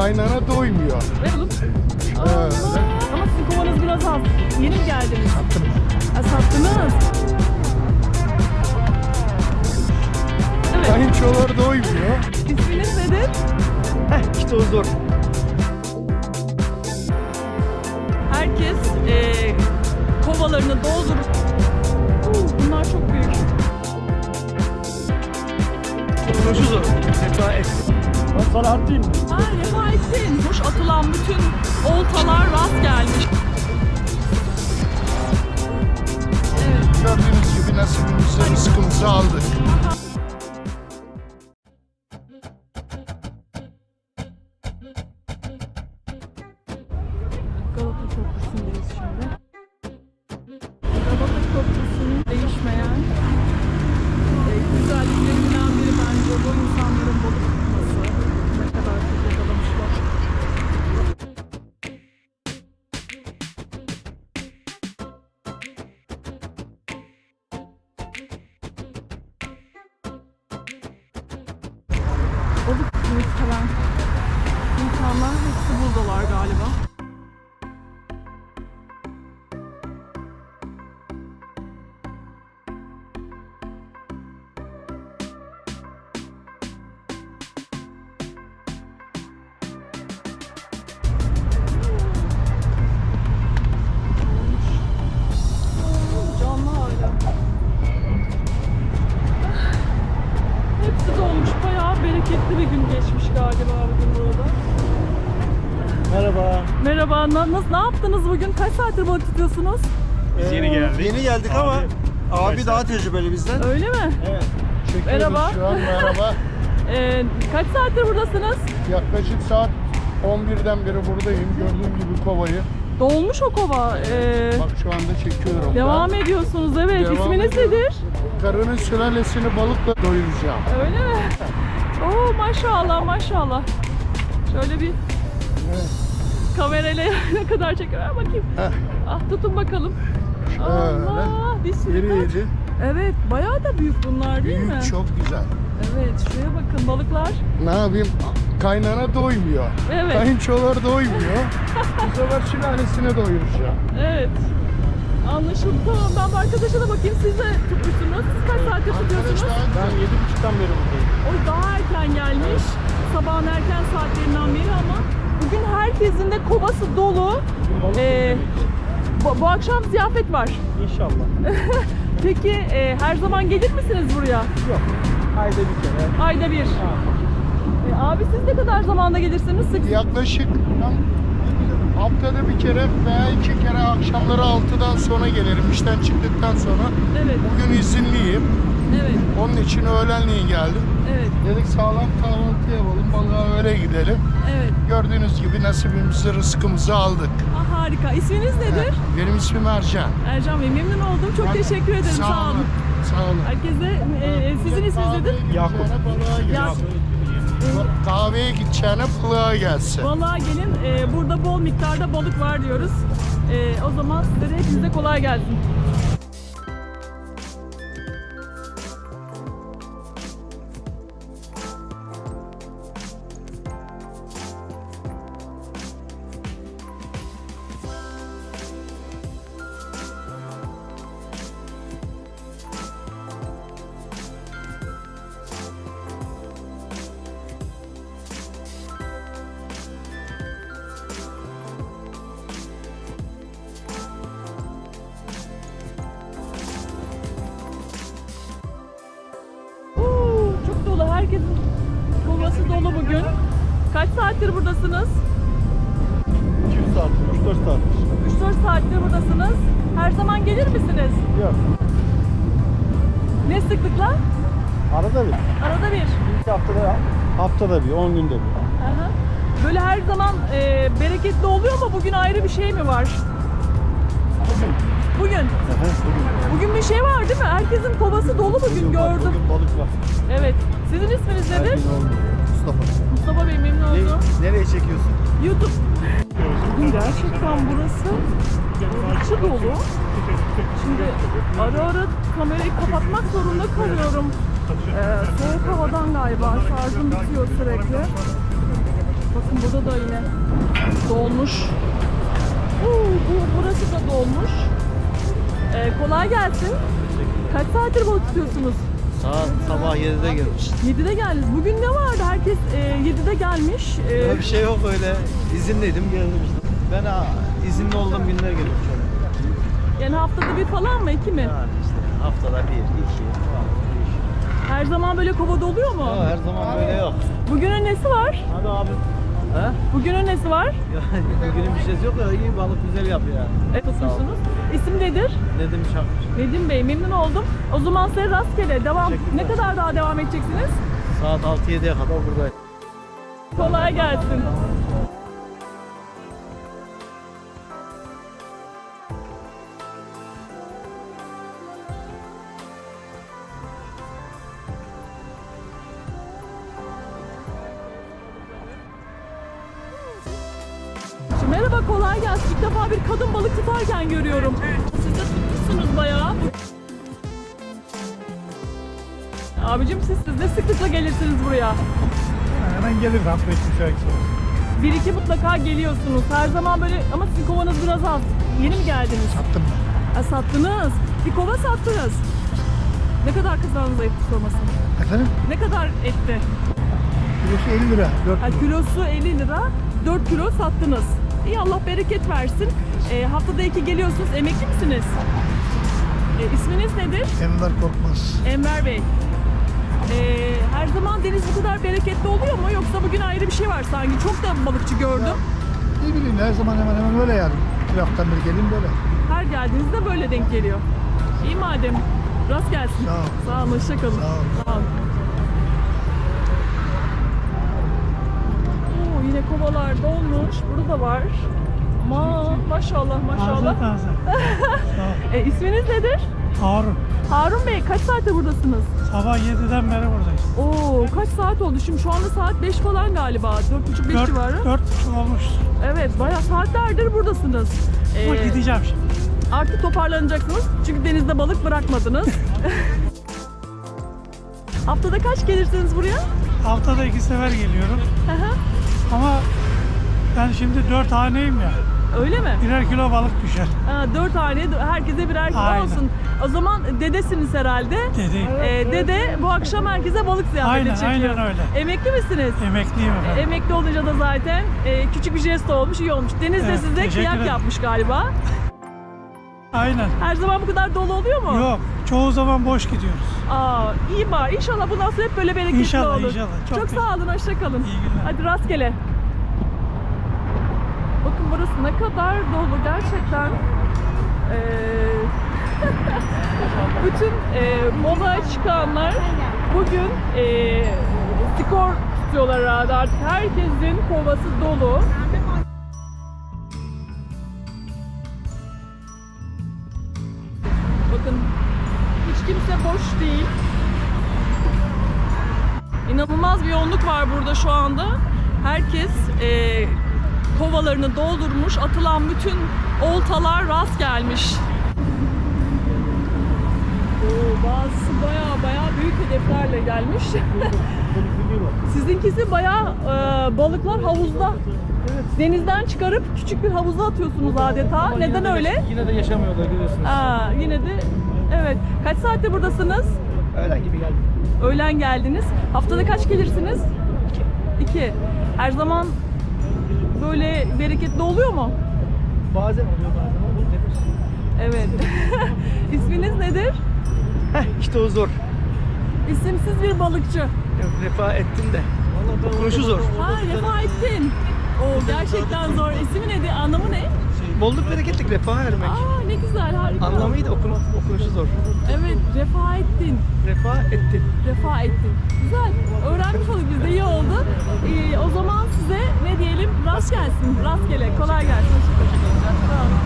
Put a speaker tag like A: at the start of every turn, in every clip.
A: kaynana doymuyor.
B: Verelim. Allah. Ama sizin kovanız biraz az. Yeni mi geldiniz? Sattım. Ha, sattınız. Evet.
A: Kayınçolar doymuyor.
B: İsminiz nedir?
C: Heh işte o zor.
B: Herkes eee
C: Atlayayım mı?
B: Ha Refaettin. Kuş atılan bütün oltalar rast gelmiş. Evet.
A: Gördüğünüz gibi nasibimizi rızkımızı aldık.
B: Galata insanlar hepsi buradalar galiba.
C: Merhaba.
B: Merhaba. Na, nasıl, ne yaptınız bugün? Kaç saattir balık tutuyorsunuz?
C: Biz yeni geldik.
D: Yeni geldik ama abi daha tecrübeli bizden.
B: Öyle mi?
D: Evet.
A: Çekiyoruz
B: Merhaba.
A: şu an merhaba.
B: Ee, kaç saattir buradasınız?
A: Yaklaşık saat 11'den beri buradayım. Gördüğün gibi kovayı.
B: Dolmuş o kova. Ee,
A: Bak şu anda çekiyorum.
B: devam
A: ben.
B: ediyorsunuz evet.
A: Devam
B: İsminiz
A: ediyorum.
B: nedir?
A: Karının sülalesini balıkla doyuracağım.
B: Öyle mi? Oo maşallah maşallah. Şöyle bir
A: Evet.
B: Kamerayla ne kadar çekiyor. Bakayım.
A: Heh.
B: Ah tutun bakalım.
A: Şöyle.
B: Allah bir sürü.
A: İri iri.
B: Evet bayağı da büyük bunlar değil mi?
A: Büyük çok güzel.
B: Evet şuraya bakın balıklar.
A: Ne yapayım? Kaynana doymuyor.
B: Evet.
A: Kayınçolar doymuyor. Bu sefer sülalesine doyuracağım.
B: Evet. Anlaşıldı. Tamam ben bu arkadaşa da bakayım. Siz de tutmuşsunuz. Siz kaç saattir tutuyorsunuz?
C: Ben 7.30'dan beri buradayım.
B: O daha erken gelmiş. Sabahın erken saatlerinden beri ama bugün herkesin de kovası dolu. Ee, bu, bu akşam ziyafet var.
C: İnşallah.
B: Peki e, her zaman gelir misiniz buraya?
C: Yok. Ayda bir kere.
B: Ayda bir. E, abi siz ne kadar zamanda gelirsiniz? Sık
A: yaklaşık ben haftada bir kere veya iki kere akşamları 6'dan sonra gelirim işten çıktıktan sonra.
B: Evet,
A: Bugün izinliyim. Onun için öğlenleyin geldim.
B: evet,
A: Dedik sağlam kahvaltı yapalım, balığa öyle gidelim.
B: evet.
A: Gördüğünüz gibi nasibimizi, rızkımızı aldık.
B: Ah, harika. İsminiz nedir?
A: Benim ismim Ercan.
B: Ercan Bey memnun oldum. Çok teşekkür ederim. Sağ,
A: Sağ
B: olun.
A: Sağ olun.
B: Herkese e, sizin isminiz nedir?
C: Yakup.
B: Ya,
A: Kahveye gideceğine balığa gelsin.
B: balığa gelin. E, burada bol miktarda balık var diyoruz. E, o zaman size de hepinize kolay gelsin. Kovası dolu bugün. Kaç saattir buradasınız?
C: 200 saat, 3-4 saat.
B: 3-4 saattir buradasınız. Her zaman gelir misiniz?
C: Yok.
B: Ne sıklıkla?
C: Arada bir.
B: Arada bir.
C: İlk haftada, haftada bir, 10 günde bir.
B: Aha. Böyle her zaman e, bereketli oluyor ama bugün ayrı bir şey mi var? Bugün.
C: Hı hı, Bugün.
B: Bugün bir şey var değil mi? Herkesin kovası dolu bugün
C: Bugün var,
B: gördüm.
C: Bugün balık var.
B: Evet. Sizin isminiz nedir?
C: Ergin oğlum. Mustafa.
B: Mustafa Bey memnun oldum.
D: Ne, nereye çekiyorsun?
B: YouTube. Gerçekten burası içi dolu. Şimdi ara ara kamerayı kapatmak zorunda kalıyorum. Ee, soğuk havadan galiba şarjım bitiyor sürekli. Bakın Bakın burada da yine dolmuş. Uuu, bu, burası da dolmuş. Ee, kolay gelsin. Kaç saattir balık tutuyorsunuz?
D: Saat sabah 7'de gelmiş.
B: 7'de geldiniz. Bugün ne vardı? Herkes e, 7'de gelmiş. E,
D: Öyle bir şey yok öyle. İzinliydim geldim işte. Ben ha, izinli olduğum günler geliyorum
B: yani haftada bir falan mı? iki mi?
D: Yani işte haftada bir, iki falan.
B: Her zaman böyle kovada oluyor mu?
D: Ama her zaman böyle yok.
B: Bugünün nesi var?
D: Hadi abi. He?
B: Bugünün nesi var?
D: Yani bugünün bir şeysi yok ya iyi balık güzel yapıyor yani.
B: Evet, tutuyorsunuz. İsim nedir?
D: Nedim Şakır.
B: Nedim Bey memnun oldum. O zaman size rastgele devam. Ne kadar daha devam edeceksiniz?
D: Saat 6-7'ye kadar buradayım.
B: Kolay gelsin. Merhaba kolay gelsin. İlk defa bir kadın balık tutarken görüyorum. Siz de tutmuşsunuz bayağı. Abicim siz, siz ne sıklıkla gelirsiniz buraya?
C: Hemen gelir hafta içi müsait
B: Bir iki mutlaka geliyorsunuz. Her zaman böyle ama sizin kovanız biraz az. Yeni mi geldiniz?
C: Sattım ben.
B: Ha, sattınız. Bir kova sattınız. Ne kadar kazandınız ayıp sormasın?
C: Efendim?
B: Ne kadar etti?
C: Kilosu 50 lira. 4
B: Ha, kilosu 50 lira, 4 kilo sattınız. İyi Allah bereket versin. Ee, haftada iki geliyorsunuz. Emekli misiniz? Ee, isminiz nedir?
C: Enver Korkmaz.
B: Enver Bey. Ee, her zaman deniz bu kadar bereketli oluyor mu? Yoksa bugün ayrı bir şey var sanki. Çok da balıkçı gördüm.
C: Ne bileyim her zaman hemen hemen öyle yani. Bir haftadan bir geleyim böyle.
B: Her geldiğinizde böyle denk geliyor. İyi madem. Rast gelsin.
C: Sağ ol.
B: Sağ olun. Hoşçakalın.
C: Sağ ol.
B: Sağ olun. Yine kovalar dolmuş. Burada da var. Ama maşallah maşallah.
C: taze.
B: E, isminiz nedir?
C: Harun.
B: Harun Bey kaç saattir buradasınız?
C: Sabah 7'den beri buradayız.
B: Oo kaç saat oldu? Şimdi şu anda saat 5 falan galiba. 4.30-5 civarı.
C: 4,5 olmuştur.
B: Evet bayağı saatlerdir buradasınız.
C: Ama
B: Ee,
C: gideceğim şimdi.
B: Artık toparlanacaksınız. Çünkü denizde balık bırakmadınız. Haftada kaç gelirsiniz buraya?
C: Haftada iki sefer geliyorum.
B: Hı hı.
C: Ama ben şimdi 4 haneyim ya.
B: Öyle mi?
C: Birer kilo balık düşer.
B: Ha, dört tane, herkese birer kilo
C: Aynen.
B: olsun. O zaman dedesiniz herhalde.
C: Dedi.
B: Ee, dede bu akşam herkese balık ziyafeti
C: Aynen,
B: çekiyor.
C: aynen öyle.
B: Emekli misiniz?
C: Emekliyim efendim.
B: Emekli olunca da zaten e, küçük bir jest olmuş, iyi olmuş. Deniz de
C: Evet,
B: size
C: teşekkür
B: kıyak
C: ederim.
B: yapmış galiba.
C: Aynen.
B: Her zaman bu kadar dolu oluyor mu?
C: Yok. Çoğu zaman boş gidiyoruz.
B: Aa, iyi bari. İnşallah bundan sonra hep böyle bereketli
C: İnşallah,
B: olur.
C: inşallah.
B: Çok,
C: Çok
B: sağ olun, hoşça kalın.
C: İyi günler.
B: Hadi rastgele. Bakın burası ne kadar dolu gerçekten. Ee, bütün e, molaya çıkanlar bugün e, skor tutuyorlar herhalde artık. Herkesin kovası dolu. İnanılmaz bir yoğunluk var burada şu anda. Herkes e, kovalarını doldurmuş. Atılan bütün oltalar rast gelmiş. Oo, bazısı baya baya büyük hedeflerle gelmiş. Sizinkisi baya e, balıklar havuzda. Denizden çıkarıp küçük bir havuza atıyorsunuz adeta. Neden öyle?
C: Yine de yaşamıyorlar görüyorsunuz.
B: Aa, yine de evet. Kaç saattir buradasınız?
C: Öğlen gibi geldim.
B: Öğlen geldiniz. Haftada kaç gelirsiniz? İki. Her zaman böyle bereketli oluyor mu?
C: Bazen oluyor bazen oluyor.
B: Evet. İsminiz nedir?
D: Heh işte o zor.
B: İsimsiz bir balıkçı.
D: Refa ettim de. Okunuşu zor.
B: Ha Refaettin. O gerçekten zor. İsmi nedir? Anlamı ne?
D: Bolluk bereketlik refa ermek.
B: Aa ne güzel harika.
D: Anlamıydı okunu, okunuşu zor.
B: Evet Refaettin.
D: Refa ettim.
B: Refaettin. Güzel. Öğrenmiş olduk biz de iyi oldu. Ee, o zaman size ne diyelim? Rast gelsin. Rastgele. Kolay gelsin. Sağ olun.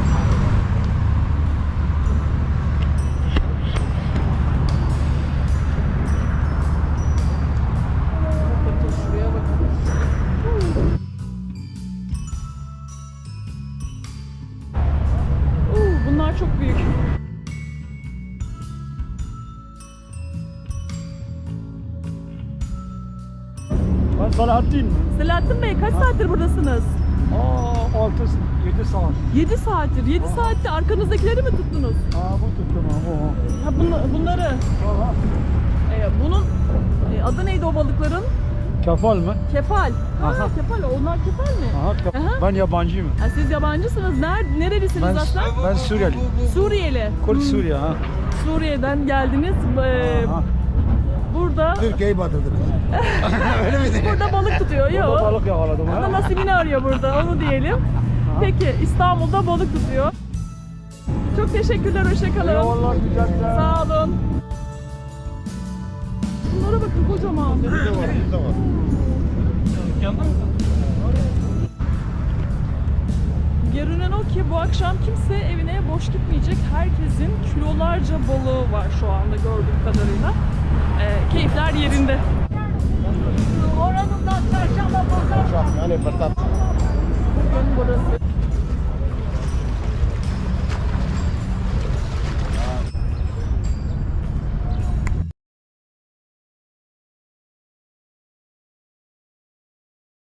B: Çok büyük.
C: Ben Salahattin mi?
B: Selahattin Bey kaç saattir buradasınız?
C: Aa 6 7 saat.
B: 7 saattir. 7 saatte arkanızdakileri mi tuttunuz?
C: Aa bu tuttum ha bu.
B: Ha bunu- bunları.
C: Aha.
B: Ee, bunun e, adı neydi o balıkların?
C: Kefal mı?
B: Kefal. Ha,
C: Aha.
B: kefal. Onlar kefal mi?
C: Aha, kef-
B: Aha.
C: Ben yabancıyım.
B: Ha, siz yabancısınız. Ner nerelisiniz
C: Ben,
B: aslen?
C: ben Suriyeli.
B: Suriyeli.
C: Kürt
B: Hmm,
C: Suriye ha.
B: Suriye'den geldiniz. Ee,
C: Aha.
B: burada
A: Türkiye'yi batırdınız.
B: burada balık tutuyor.
C: Burada
B: Yok.
C: balık yakaladım
B: Ama
C: ha.
B: nasibini arıyor burada. Onu diyelim. Peki İstanbul'da balık tutuyor. Çok teşekkürler. Hoşçakalın.
C: Eyvallah güzel güzel.
B: Sağ olun. Şunlara bakın kocaman. Görünen o ki bu akşam kimse evine boş gitmeyecek. Herkesin kilolarca balığı var şu anda gördüğüm kadarıyla. Ee, keyifler yerinde.
A: Yani fırsat.
B: Bugün burası